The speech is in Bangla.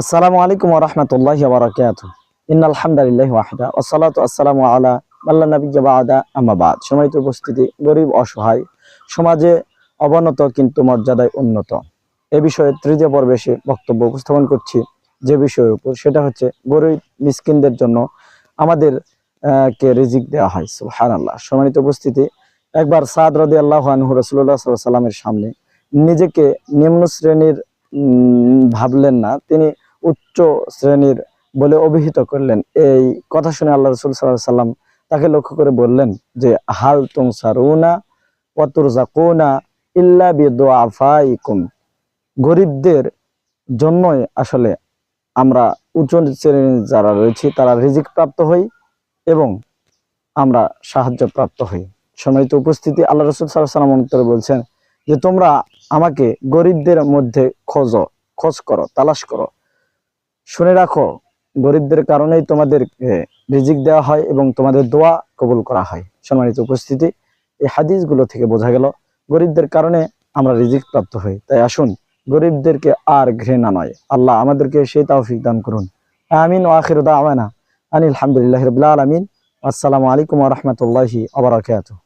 আসসালামু আলাইকুম রহমতুল্লাহ বারাকাত ইন আলহামদুলিল্লাহ ওয়াহদা ওসালাতু আসসালামু আলা আল্লাহ নবী বাদা আমাবাদ সময়ত উপস্থিতি, গরিব, অসহায়, সমাজে অবনত কিন্তু মর্যাদায় উন্নত। এ বিষয়ে তৃতীয় পর্বে বক্তব্য উপস্থাপন করছি। যে বিষয়ের উপর, সেটা হচ্ছে গরিব মিসকিনদের জন্য আমাদের কে রিজিক দেওয়া হয়। সুহান আল্লাহ সম্মানিত উপস্থিতি, একবার সাদ রদি আল্লাহ আনহু রসুল্লাহ সাল্লামের সামনে নিজেকে নিম্ন শ্রেণির ভাবলেন না। তিনি উচ্চ শ্রেণির বলে অভিহিত করলেন। এই কথা শুনে আল্লাহ রসুল সাল্লাহ সাল্লাম তাকে লক্ষ্য করে বললেন যে, হাল তুং সারুনা ওয়াতুরজাকুনা ইল্লা বিদুআফাইকুম। গরিবদের জন্যই আসলে আমরা উচ্চ শ্রেণির যারা রয়েছি, তারা রিজিক প্রাপ্ত হই এবং আমরা সাহায্য প্রাপ্ত হই। সম্মানিত উপস্থিতি, আল্লাহ রসুল সাল্লাহ সাল্লাম উত্তরে বলছেন যে, তোমরা আমাকে গরিবদের মধ্যে খোঁজো, খোঁজ করো, তালাশ করো। শুনে রাখো, গরিবদের কারণেই তোমাদের রিজিক দেওয়া হয় এবং তোমাদের দোয়া কবুল করা হয়। সম্মানিত উপস্থিতি, এই হাদিসগুলো থেকে বোঝা গেল, গরিবদের কারণে আমরা রিজিক প্রাপ্ত হই। তাই আসুন, গরিবদেরকে আর ঘৃণা নয়। আল্লাহ আমাদেরকে সেই তাওফিক দান করুন। আমিন ও আখির দাওয়ানা। আনিল আলহামদুলিল্লাহ রবিল আলমিন। আসসালামু আলাইকুম রহমতুল্লাহি আবরাকাতুহ